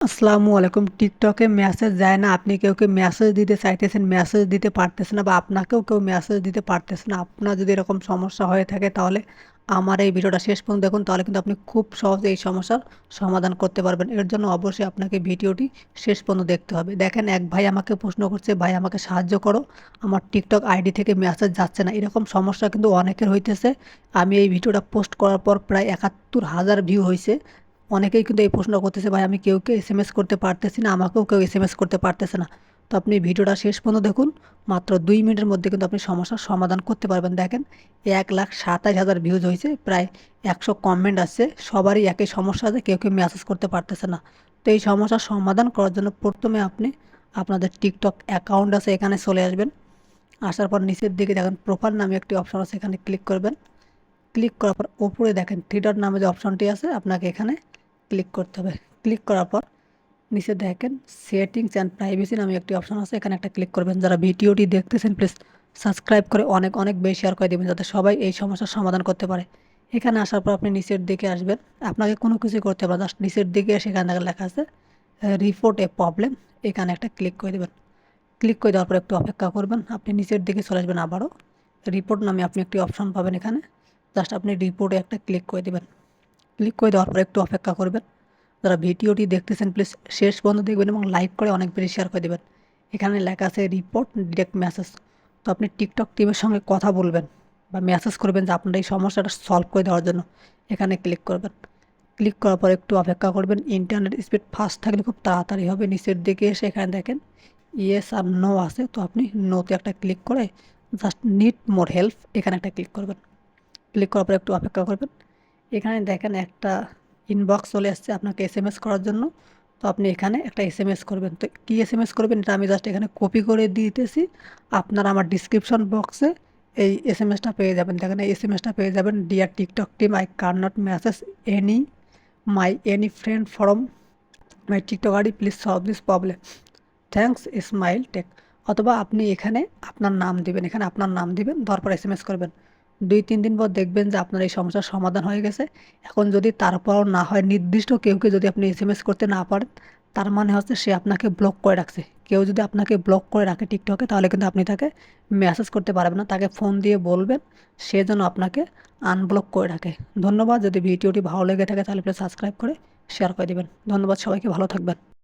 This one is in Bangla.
আসসালামু আলাইকুম। টিকটকে মেসেজ যায় না। আপনি কেউ কেউ মেসেজ দিতে চাইতেছেন মেসেজ দিতে পারতেছেন না বা আপনাকেও কেউ মেসেজ দিতে পারতেছে না। আপনার যদি এরকম সমস্যা হয়ে থাকে তাহলে আমার এই ভিডিওটা শেষ পর্যন্ত দেখুন। তাহলে কিন্তু আপনি খুব সহজে এই সমস্যার সমাধান করতে পারবেন। এর জন্য অবশ্যই আপনাকে ভিডিওটি শেষ পর্যন্ত দেখতে হবে। দেখেন, এক ভাই আমাকে প্রশ্ন করছে, ভাই, আমাকে সাহায্য করো। আমার টিকটক আইডি থেকে মেসেজ যাচ্ছে না। এরকম সমস্যা কিন্তু অনেকের হইতেছে। আমি এই ভিডিওটা পোস্ট করার পর প্রায় একাত্তর হাজার ভিউ হয়েছে অনেকেই কিন্তু এই প্রশ্ন করতেছে, ভাই, আমি কেউ কেউ এস এম এস করতে পারতেছি না? আমাকেও কেউ এস এম এস করতে পারতেছে না। তো আপনি ভিডিওটা শেষ পর্যন্ত দেখুন। মাত্র দুই মিনিটের মধ্যে কিন্তু আপনি সমস্যার সমাধান করতে পারবেন। দেখেন, এক লাখ সাতাশ হাজার ভিউজ হয়েছে, প্রায় একশো কমেন্ট আছে সবারই একই সমস্যা আছে, কেউ কেউ মেসেজ করতে পারতেছে না। তো এই সমস্যার সমাধান করার জন্য প্রথমে আপনি আপনাদের টিকটক অ্যাকাউন্ট আছে, এখানে চলে আসবেন। আসার পর নিচের দিকে দেখেন প্রোফাইল নামে একটি অপশন আছে, এখানে ক্লিক করবেন। ক্লিক করার পর ওপরে দেখেন থ্রিডট নামে যে অপশনটি আছে, আপনাকে এখানে ক্লিক করতে হবে। ক্লিক করার পর নিচে দেখেন সেটিংস অ্যান্ড প্রাইভেসি নামে একটি অপশন আছে। এখানে একটা ক্লিক করবেন। যারা ভিডিওটি দেখতেছেন প্লিজ সাবস্ক্রাইব করে অনেক অনেক বেশি শেয়ার করে দেবেন যাতে সবাই এই সমস্যার সমাধান করতে পারে। এখানে আসার পর আপনি নিচের দিকে আসবেন। আপনাকে কোনো কিছু করতে হবে জাস্ট নিচের দিকে এসে এখানে লেখা আছে রিপোর্ট এ প্রবলেম এখানে একটা ক্লিক করে দেবেন। ক্লিক করে দেওয়ার পর একটু অপেক্ষা করবেন। আপনি নিচের দিকে চলে আসবেন আবারও। রিপোর্ট নামে আপনি একটি অপশন পাবেন এখানে। জাস্ট আপনি রিপোর্টে একটা ক্লিক করে দেবেন। ক্লিক করে দেওয়ার পর একটু অপেক্ষা করবেন। যারা ভিডিওটি দেখতেছেন প্লিজ শেষ পর্যন্ত দেখবেন এবং লাইক করে অনেক বেশি শেয়ার করে দেবেন। এখানে লেখা আছে রিপোর্ট ডিরেক্ট মেসেজ তো আপনি টিকটক টিমের সঙ্গে কথা বলবেন বা মেসেজ করবেন যে আপনার এই সমস্যাটা সলভ করে দেওয়ার জন্য। এখানে ক্লিক করবেন। ক্লিক করার পর একটু অপেক্ষা করবেন। ইন্টারনেট স্পিড ফাস্ট থাকলে খুব তাড়াতাড়ি হবে। নিচের দিকে এসে এখানে দেখেন ইয়েস আর নো আছে। তো আপনি নোতে একটা ক্লিক করে জাস্ট নিড মোর হেল্প এখানে একটা ক্লিক করবেন। ক্লিক করার পর একটু অপেক্ষা করবেন। এখানে দেখেন একটা ইনবক্স চলে আসছে আপনাকে এস এম এস করার জন্য। তো আপনি এখানে একটা এস এম এস করবেন। তো কী এস এম এস করবেন এটা আমি জাস্ট এখানে কপি করে দিতেছি। আপনারা আমার ডিসক্রিপশন বক্সে এই এস এম এসটা পেয়ে যাবেন। দেখেন এই এস এম এসটা পেয়ে যাবেন dear TikTok team I can not message any my any friend from my TikTok ID please solve this problem thanks smile take অথবা আপনি এখানে আপনার নাম দিবেন। এখানে আপনার নাম দিবেন তারপর এস এম এস করবেন। দুই তিন দিন পর দেখবেন যে আপনার এই সমস্যার সমাধান হয়ে গেছে। এখন যদি তারপরও না হয়, নির্দিষ্ট কেউকে যদি আপনি এস এম এস করতে না পারেন, তার মানে হচ্ছে সে আপনাকে ব্লক করে রাখছে। কেউ যদি আপনাকে ব্লক করে রাখে টিকটকে তাহলে কিন্তু আপনি তাকে মেসেজ করতে পারবেন না। তাকে ফোন দিয়ে বলবেন, সে যেন আপনাকে আনব্লক করে রাখে। ধন্যবাদ। যদি ভিডিওটি ভালো লেগে থাকে, তাহলে প্লিজ সাবস্ক্রাইব করে শেয়ার করে দেবেন। ধন্যবাদ সবাইকে। ভালো থাকবেন।